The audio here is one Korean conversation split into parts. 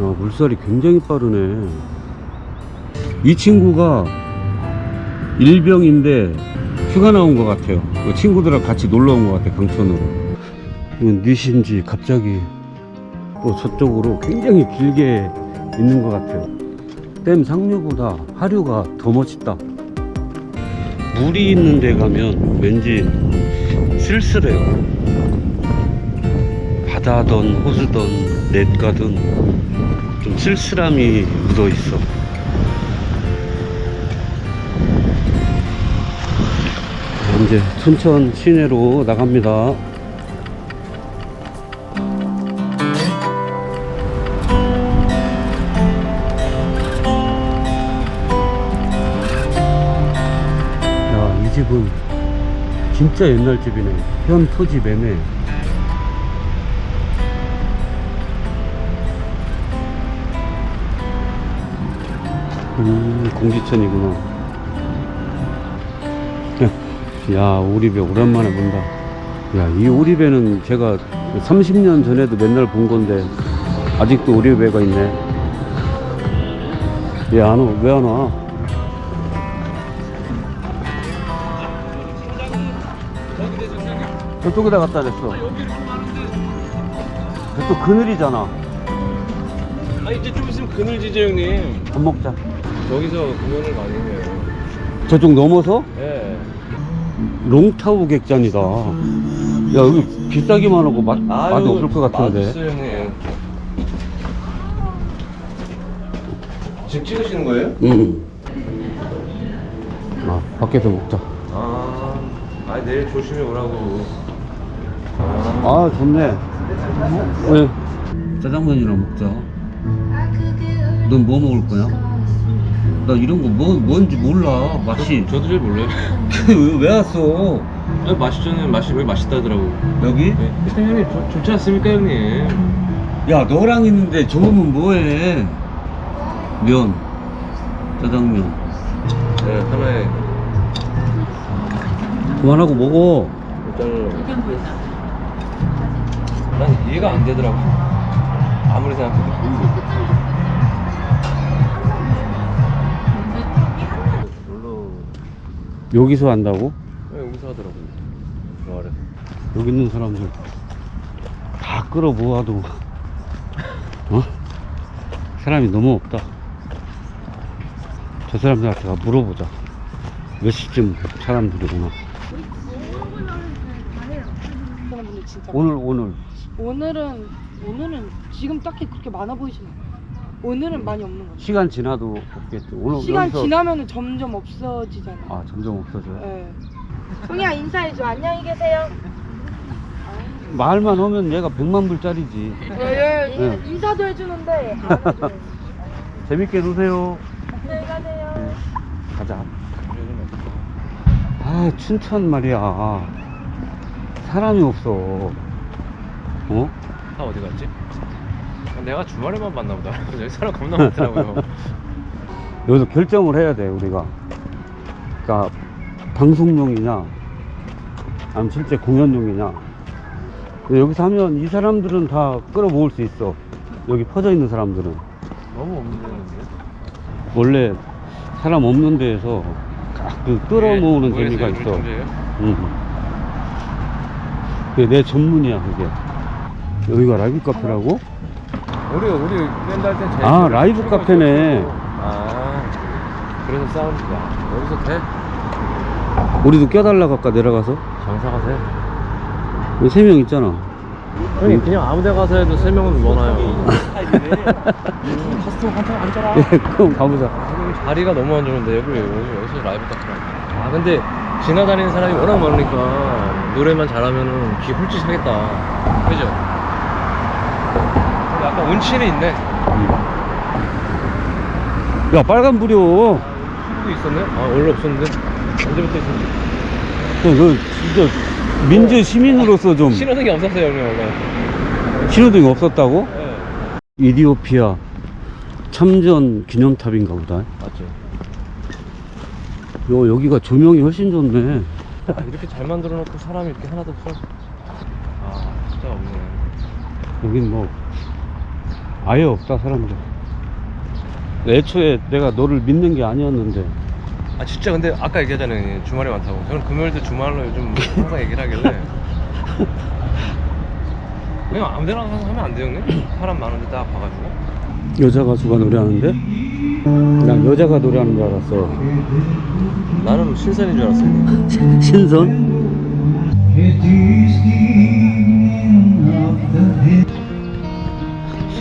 야, 물살이 굉장히 빠르네. 이 친구가 일병인데 휴가 나온 것 같아요. 그 친구들하고 같이 놀러 온 것 같아, 강촌으로. 이건 뉘신지 갑자기 또 저쪽으로 굉장히 길게 있는 것 같아요. 댐 상류보다 하류가 더 멋있다. 물이 있는 데 가면 왠지 쓸쓸해요. 바다든 호수든 냇가든 좀 쓸쓸함이 묻어 있어. 이제 춘천 시내로 나갑니다. 야, 이 집은 진짜 옛날 집이네. 현 토지 매매. 음, 공지천이구나. 야, 오리배 오랜만에 본다. 야, 이 오리배는 제가 30년 전에도 맨날 본 건데, 아직도 오리배가 있네. 얘안 와, 왜 안 와? 저쪽에다 갖다 냈어. 또 그늘이잖아. 아 이제 좀 있으면 그늘지죠 형님 밥 먹자. 여기서 공연을 많이 해요 저쪽 넘어서 예 롱타우 객잔이다. 야, 여기 비싸기만 하고 맛, 맛이 없을 것 같은데. 형님 지금 찍으시는 거예요? 응. 아, 밖에서 먹자. 아, 아 내일 조심히 오라고 아, 아, 좋네. 왜? 짜장면이랑 먹자. 넌 뭐 먹을 거야? 나 이런 거 뭐, 뭔지 몰라. 맛이. 저도 잘 몰라요 왜, 왜 왔어? 아 맛있잖아요 맛이 왜 맛있다더라고 여기? 네. 일단 형님 좋, 좋지 않습니까 형님 야, 너랑 있는데 좋으면 뭐해? 면. 짜장면. 네 하나에 그만하고 먹어. 일단은 난 이해가 안 되더라고 아무리 생각해도 여기서 한다고? 왜 여기서 하더라고요 저 아래 여기 있는 사람들 다 끌어 모아도 어? 사람이 너무 없다. 저 사람들한테 가 물어보자. 몇 시쯤 사람들이구나. 오늘 오늘 오늘은 오늘은 지금 딱히 그렇게 많아 보이진 않아요. 오늘은 많이 없는 거죠. 시간 지나도 없겠지. 오늘 시간 여기서 지나면은 점점 없어지잖아요. 아 점점 없어져요. 네. 송이야 인사해줘. 안녕히 계세요. 말만 하면 얘가 100만 불짜리지. 예, 예, 네. 인사도 해주는데 안 해줘요. 재밌게 노세요. 안녕히 가세요. 가자. 아 춘천 말이야. 사람이 없어. 어? 다 어디 갔지? 내가 주말에만 봤나 보다. 여기 사람 겁나 많더라고요. 여기서 결정을 해야 돼 우리가. 그러니까 방송용이냐 아니면 실제 공연용이냐. 여기서 하면 이 사람들은 다 끌어모을 수 있어. 여기 퍼져 있는 사람들은. 너무 없는데 원래 사람 없는 데에서 그 끌어모으는 네, 재미가 있어? 응. 그게 내 전문이야 그게. 여기가 라이브 카페라고? 우리 우리 밴드 할땐 제일 아, 그 라이브 카페네. 아 그래서 싸움이다 여기서 돼? 우리도 껴달라고 아까 내려가서? 장사가 돼? 여기 세명 있잖아. 형님 그냥 아무 데 가서 해도 세 명은 원해요. 카스터 한참 앉아라. 예, 그럼 가보자. 자리가 너무 안 좋은데 여기 오늘 여기서 라이브 카페라 아 근데 지나다니는 사람이 워낙 많으니까 노래만 잘하면은 귀 훌쩍 하겠다. 그죠? 근데 약간 운치는 있네. 야 빨간 불이요. 도 있었네? 아 원래 없었는데? 언제부터 있었는지. 너 진짜 민주 시민으로서 좀 신호등이 없었어요 형님 원래. 신호등이 없었다고? 네. 이디오피아 참전 기념탑인가 보다. 맞죠. 요, 여기가 조명이 훨씬 좋네. 아, 이렇게 잘 만들어 놓고 사람이 이렇게 하나도 없어? 아 진짜 없네. 여긴 뭐 아예 없다 사람들. 애초에 내가 너를 믿는 게 아니었는데. 아 진짜 근데 아까 얘기하잖아요. 주말에 많다고. 저는 금요일도 주말로 요즘 항상 얘기를 하길래. 그냥 아무 데나 가서 하면 안 돼요 형님? 사람 많은데 딱 봐가지고. 여자 가수가 노래하는데? 난 여자가 노래하는 줄 알았어. 나는 신선인 줄 알았어요. 형님. 신선?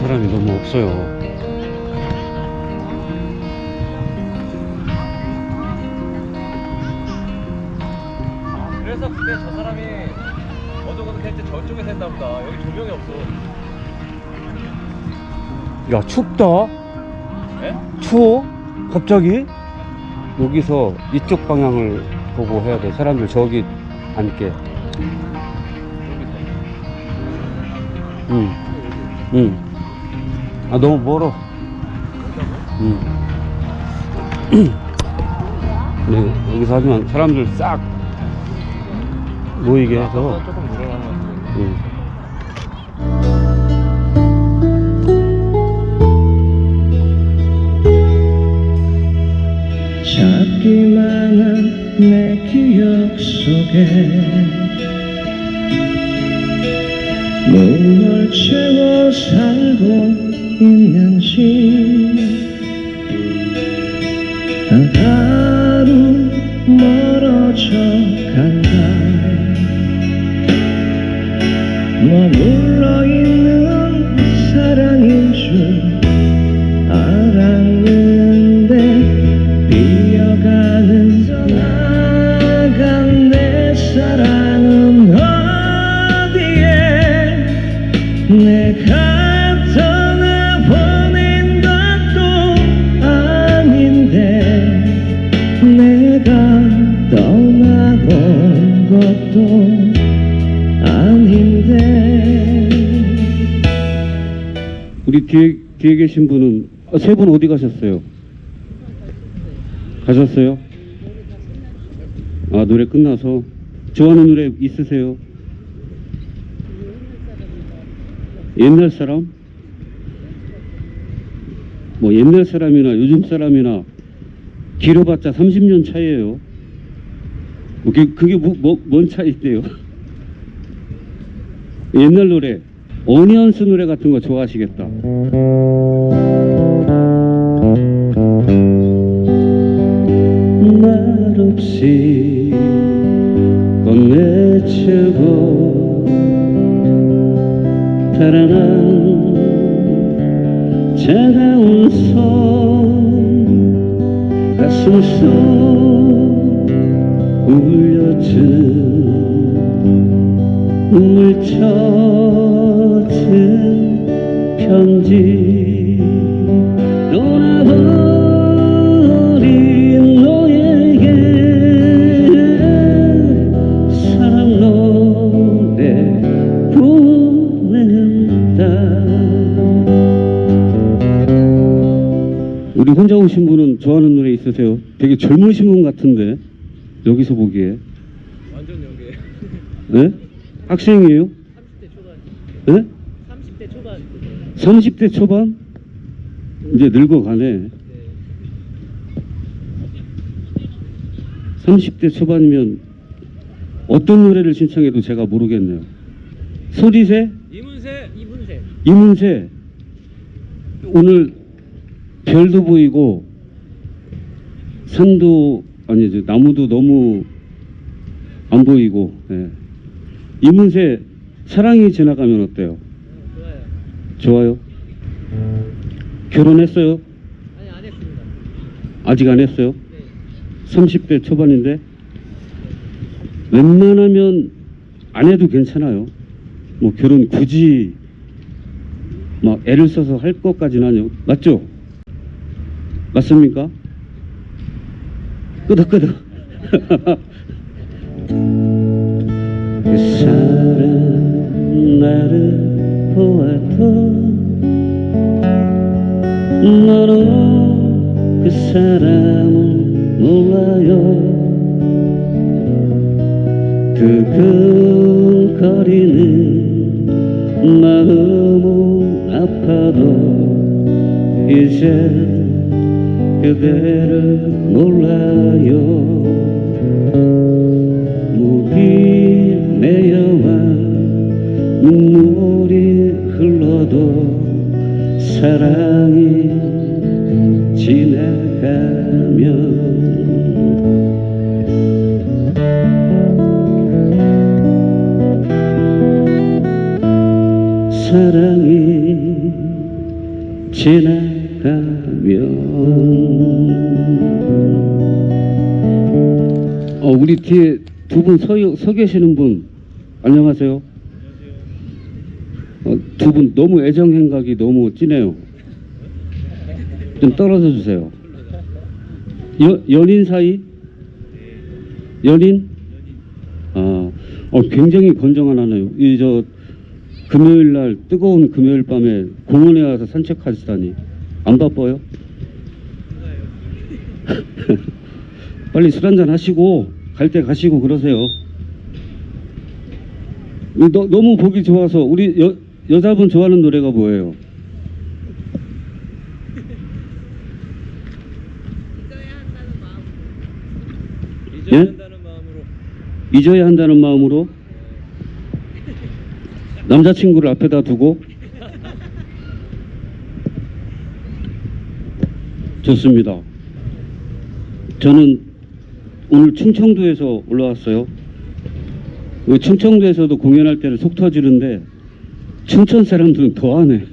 사람이 너무 없어요 그래서 그때 저 사람이 어둑어둑할 때 저쪽에 산다 보다 여기 조명이 없어 야 춥다 예? 추워? 갑자기? 여기서 이쪽 방향을 보고 해야 돼 사람들 저기 앉게 응. 응. 아 너무 멀어 응. 네 여기서 하면 사람들 싹 모이게 해서 아까 조금 늘어나는 것 같은데 응. 잡기만 한 내 기억 속에 무얼 채워 살고 있는지 우리 뒤에, 뒤에 계신 분은 아, 세분 어디 가셨어요? 가셨어요? 아 노래 끝나서 좋아하는 노래 있으세요? 옛날 사람? 뭐 옛날 사람이나 요즘 사람이나 길어봤자 30년 차이에요. 그게, 그게 뭐, 뭐, 뭔 차이인데요? 옛날 노래 어니언스 노래 같은 거 좋아하시겠다. 말 없이 건네주고 달아난 차가운 손 가슴 속 울려주는 눈물 젖은 편지 떠나버린 너에게 사랑 노래 보낸다 우리 혼자 오신 분은 좋아하는 노래 있으세요? 되게 젊으신 분 같은데 여기서 보기에 완전 여기 네? 학생이에요? 30대 초반 네? 30대 초반 30대 초반? 이제 늙어가네. 30대 초반이면 어떤 노래를 신청해도 제가 모르겠네요. 소리새? 이문세 이문세 이문세. 오늘 별도 보이고 산도 아니 저 나무도 너무 안 보이고 예. 이문세 사랑이 지나가면 어때요? 좋아요? 결혼했어요? 아니 안 했습니다 아직 안 했어요? 네 30대 초반인데 웬만하면 안 해도 괜찮아요. 뭐 결혼 굳이 막 애를 써서 할 것까지는 아니요. 맞죠? 맞습니까? 끄덕끄덕. 그 사람 나를 보아도 너는 그 사람은 몰라요. 두근거리는 마음은 아파도 이제 그대를 몰라요. 목이 메여와 눈물이 흘러도 사랑이 사랑이 지나가면 어, 우리 뒤에 두 분 서, 서 계시는 분 안녕하세요. 어, 두분 너무 애정 행각이 너무 진해요. 좀 떨어져 주세요. 여, 연인 사이? 연인? 아, 어, 굉장히 건정하나요. 이 저 금요일 날 뜨거운 금요일 밤에 공원에 가서 산책하시다니 안 바빠요? 빨리 술 한잔 하시고 갈 때 가시고 그러세요. 너, 너무 보기 좋아서 우리 여, 여자분 좋아하는 노래가 뭐예요? 잊어야 예? 한다는 마음으로 잊어야 한다는 마음으로 남자친구를 앞에다 두고 좋습니다. 저는 오늘 충청도에서 올라왔어요. 그 충청도에서도 공연할 때는 속 터지는데 춘천 사람들은 더하네.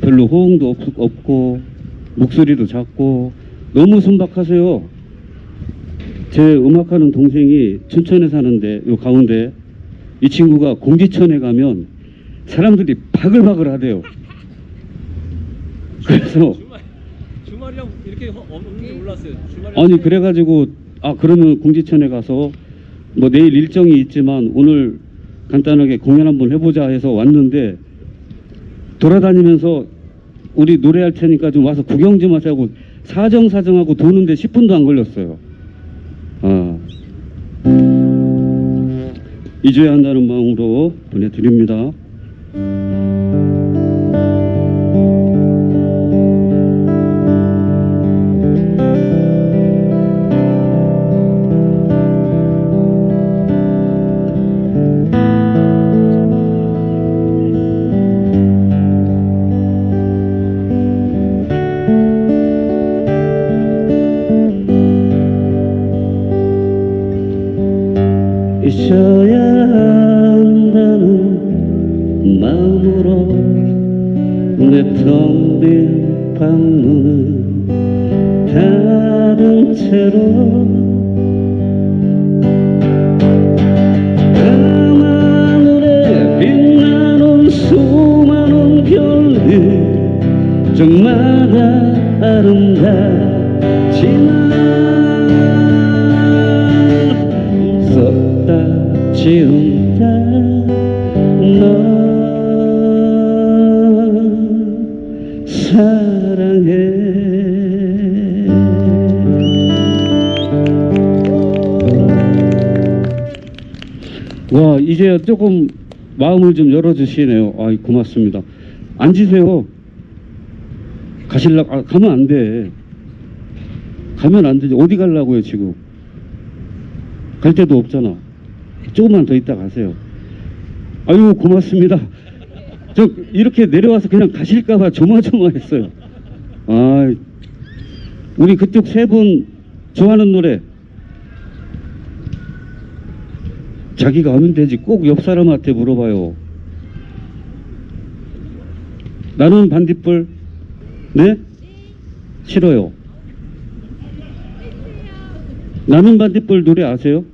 별로 호응도 없, 없고 목소리도 작고 너무 순박하세요. 제 음악하는 동생이 춘천에 사는데 요 가운데 이 친구가 공지천에 가면 사람들이 바글바글 하대요. 그래서 주말 주말이랑 이렇게 허- 없는 줄 몰랐어요. 아니 그래가지고 아 그러면 공지천에 가서 뭐 내일 일정이 있지만 오늘 간단하게 공연 한번 해보자 해서 왔는데 돌아다니면서 우리 노래할 테니까 좀 와서 구경 좀 하자고 사정사정하고 도는데 10분도 안 걸렸어요. 잊어야 한다는 마음으로 보내드립니다. 저마다 아름답지만 썼다 지운다. 너 사랑해. 와 이제 조금 마음을 좀 열어주시네요. 아 고맙습니다. 앉으세요 가실라 아, 가면 안 돼. 가면 안 되지. 어디 가려고요 지금? 갈 데도 없잖아. 조금만 더 있다 가세요. 아유 고맙습니다. 저 이렇게 내려와서 그냥 가실까봐 조마조마했어요. 아 우리 그쪽 세 분 좋아하는 노래. 자기가 하면 되지. 꼭 옆 사람한테 물어봐요. 나는 반딧불 네? 싫어요 나는 반딧불 노래 아세요?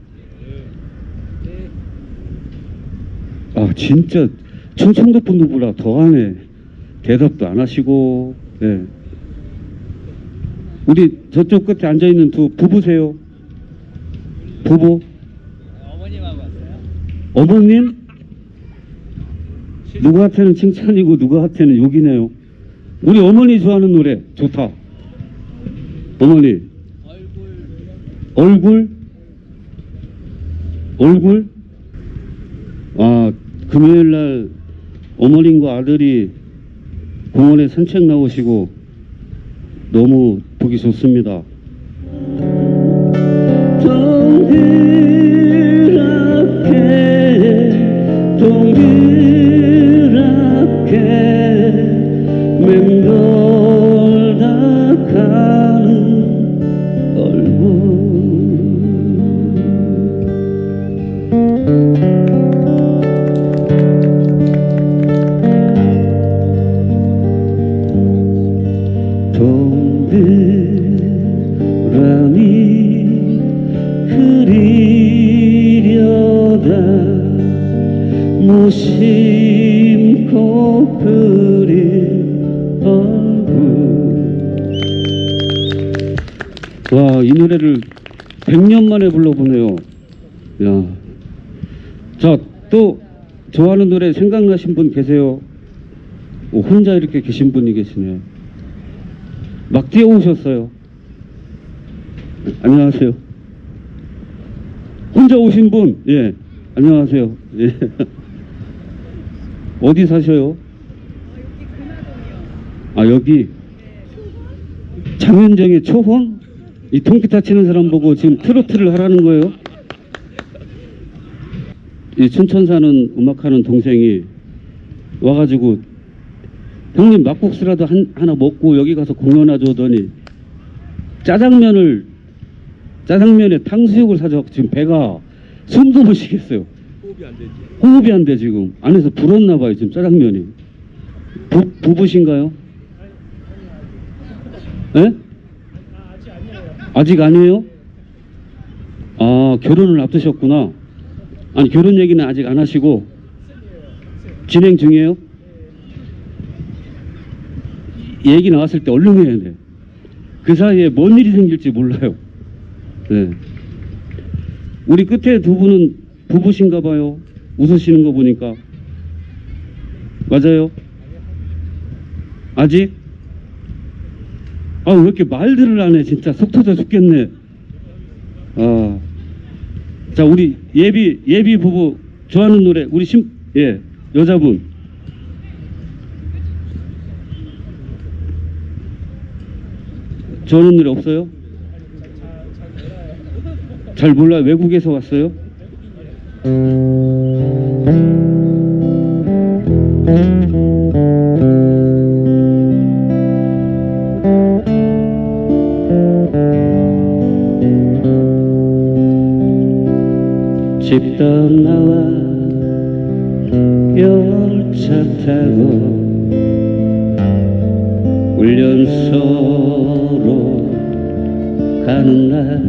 아 진짜 충청도 분들보다 더하네 대답도 안 하시고 네. 우리 저쪽 끝에 앉아 있는 두 부부세요 부부 어머님하고 왔어요? 어머님 누구한테는 칭찬이고 누구한테는 욕이네요 우리 어머니 좋아하는 노래 좋다. 어머니. 얼굴? 얼굴? 아 금요일 날 어머님과 아들이 공원에 산책 나오시고 너무 보기 좋습니다. 좋아하는 노래 생각나신 분 계세요? 오, 혼자 이렇게 계신 분이 계시네. 막 뛰어오셨어요. 안녕하세요. 혼자 오신 분, 예. 안녕하세요. 예. 어디 사셔요? 아, 여기. 장윤정의 초혼? 이 통기타 치는 사람 보고 지금 트로트를 하라는 거예요? 이 춘천 사는 음악하는 동생이 와가지고 형님 막국수라도 한, 하나 먹고 여기 가서 공연하자 하더니 짜장면을 짜장면에 탕수육을 사줘 지금 배가 숨도 못 쉬겠어요. 호흡이 안 되지. 호흡이 안 돼 지금 안에서 불었나 봐요 지금 짜장면이. 부, 부부신가요? 예? 아직 아니에요? 아 결혼을 앞두셨구나. 아니 결혼 얘기는 아직 안 하시고 진행 중이에요? 얘기 나왔을 때 얼른 해야 돼. 그 사이에 뭔 일이 생길지 몰라요. 네. 우리 끝에 두 분은 부부신가 봐요. 웃으시는 거 보니까. 맞아요? 아직? 아, 왜 이렇게 말들을 안 해? 진짜 속 터져 죽겠네. 아. 자, 우리 예비, 예비 부부 좋아하는 노래, 우리 심, 예, 여자분. 좋아하는 노래 없어요? 잘 몰라요. 외국에서 왔어요? 떠나와 열차 타고 훈련소로 가는 날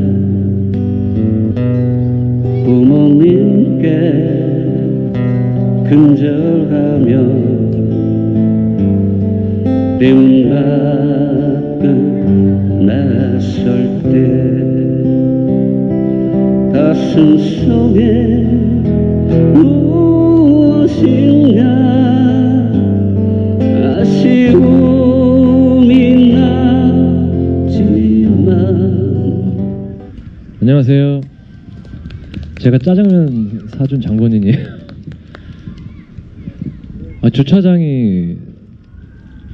부모님께 근절하며 밖을 나설 때 가슴 속에 안녕하세요. 제가 짜장면 사준 장본인이에요. 아, 주차장이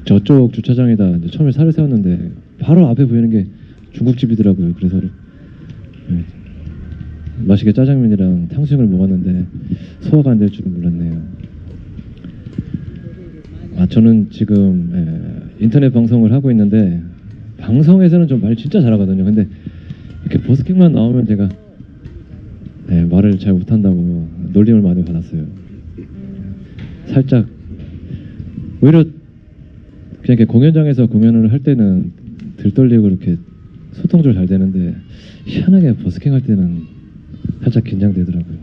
저쪽 주차장에다 이제 처음에 차를 세웠는데 바로 앞에 보이는 게 중국집이더라고요. 그래서 네, 맛있게 짜장면이랑 탕수육을 먹었는데 소화가 안 될 줄은 몰랐네요. 아, 저는 지금 예, 인터넷 방송을 하고 있는데 방송에서는 좀 말 진짜 잘하거든요. 근데 이렇게 버스킹만 나오면 제가 네, 말을 잘 못한다고 놀림을 많이 받았어요. 살짝 오히려 그냥 이렇게 공연장에서 공연을 할 때는 들떨리고 이렇게 소통 좀 잘 되는데 희한하게 버스킹 할 때는 살짝 긴장되더라고요.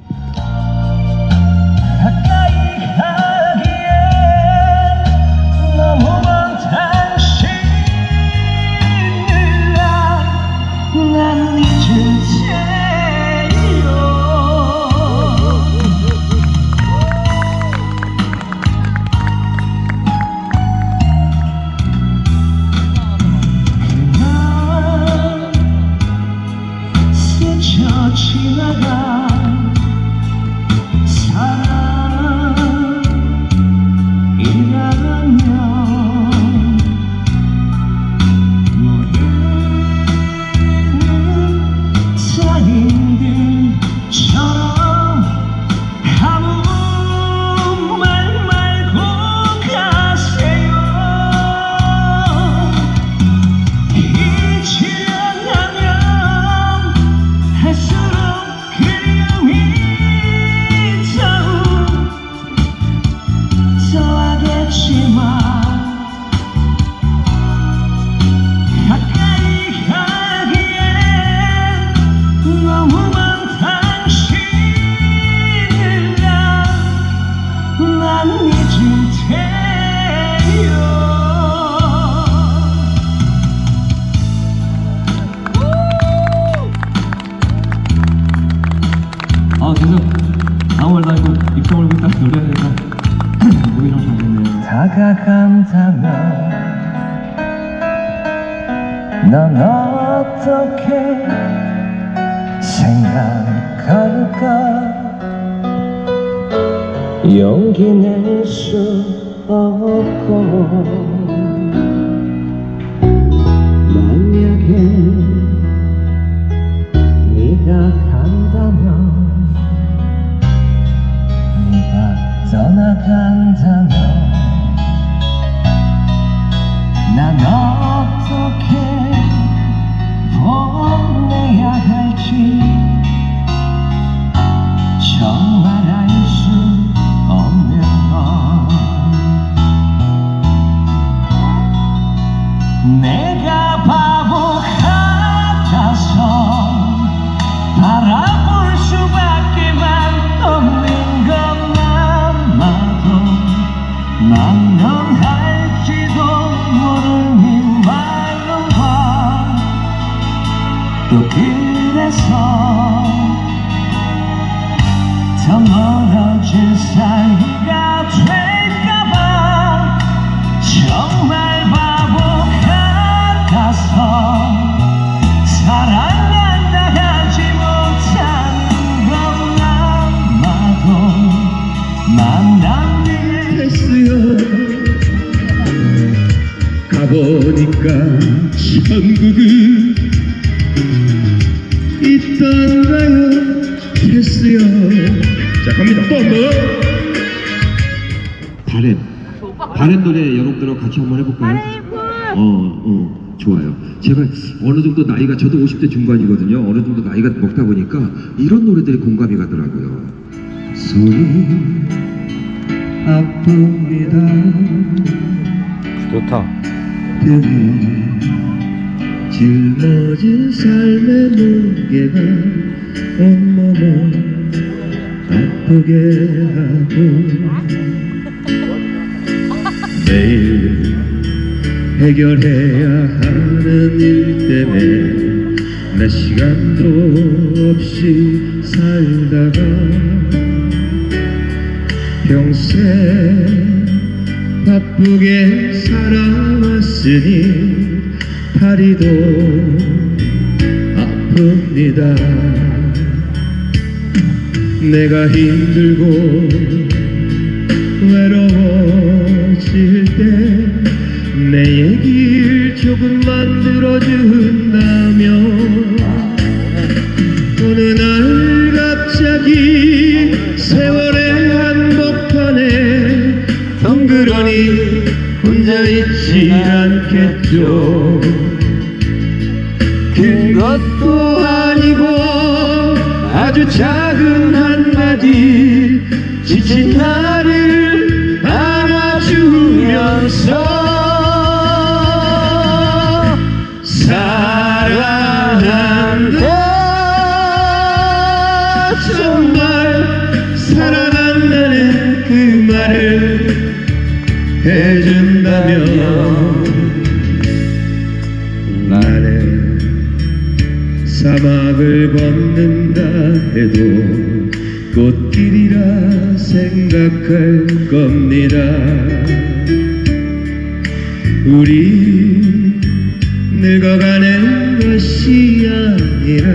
멀어진 사이가 될까봐 정말 바보 같아서 사랑한다 하지 못하는 건 아마도 만남 했어요. 가보니까 천국은 한번 해볼까요? 어, 어, 좋아요. 제가 어느 정도 나이가 저도 50대 중반이거든요. 어느 정도 나이가 먹다 보니까 이런 노래들이 공감이 가더라고요. 손이 아픕니다. 좋다. 짊어진 삶의 무게가 온몸을 아프게 하고 매일 해결해야 하는 일 때문에 몇 시간도 없이 살다가 평생 바쁘게 살아왔으니 다리도 아픕니다. 내가 힘들고 외로워질 때 내 얘기를 조금 만 들어준다면 어느 날 갑자기 세월의 한복판에 덩그러니 혼자 있지 않겠죠. 큰 것도 아니고 아주 작은 한마디 지친 나를 안아주면서 해도 꽃길이라 생각할 겁니다 우리 늙어가는 것이 아니라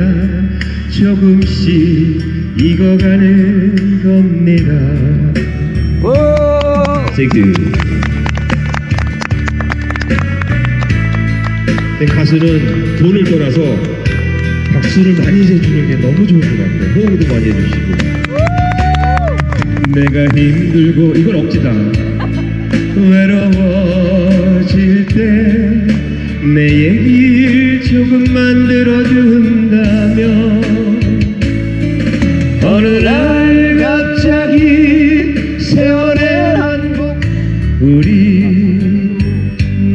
조금씩 익어가는 겁니다 Thank. 네, 가수는 돈을 떠나서 박수를 많이 해주는 게 너무 좋은 것 같아요. 호응도 많이 해주시고. 내가 힘들고 이건 억지다. 외로워질 때 내 얘기를 조금만 들어준다면 어느 날 갑자기 세월의 한복 우리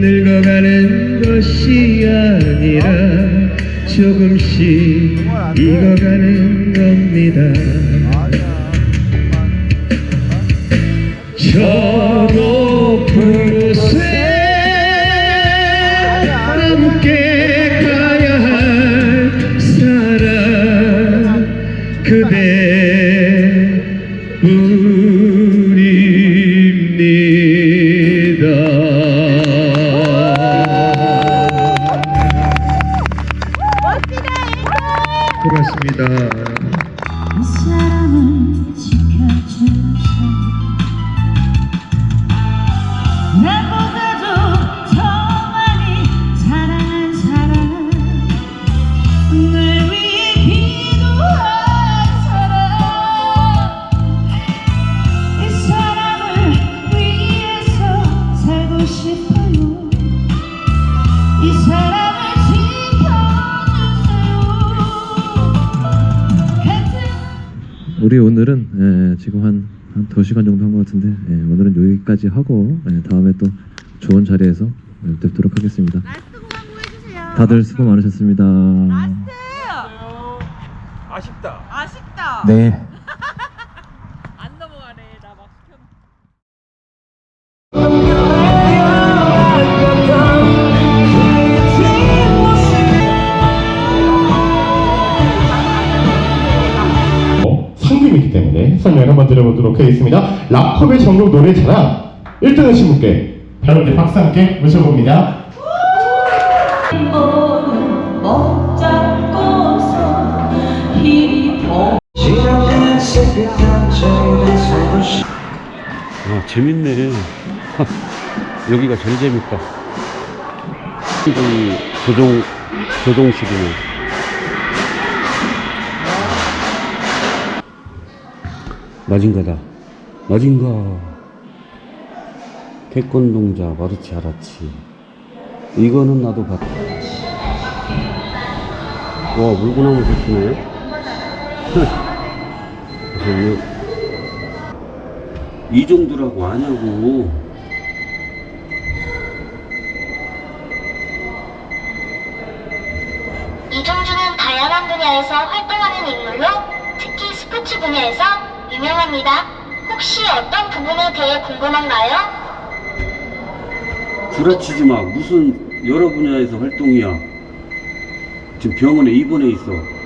늙어가는 것이 아니라 조금씩 익어가는 겁니다 우리 오늘은 예, 지금 한, 한 2시간 정도 한 것 같은데 예, 오늘은 여기까지 하고 예, 다음에 또 좋은 자리에서 뵙도록 하겠습니다. 다들 수고 많으셨습니다. 아쉽다. 아쉽다. 네. 안 넘어가네. 나 막 시켜. 설명을 한번 드려보도록 하겠습니다. 락컵의 전국 노래 자랑 1등 하신 분께 여러분들 박수 함께 모셔봅니다. 아, 재밌네. 여기가 제일 재밌다. 이 조종, 조종실이네. 마징가다. 마징가. 태권동자 마루치 하라치. 이거는 나도 봤다. 와, 물구나무 좋시네. 이 정도라고 아냐고. 이종주는 다양한 분야에서 활동하는 인물로 특히 스포츠 분야에서 유명합니다. 혹시 어떤 부분에 대해 궁금한가요? 구라치지 마. 무슨 여러 분야에서 활동이야. 지금 병원에 입원해 있어.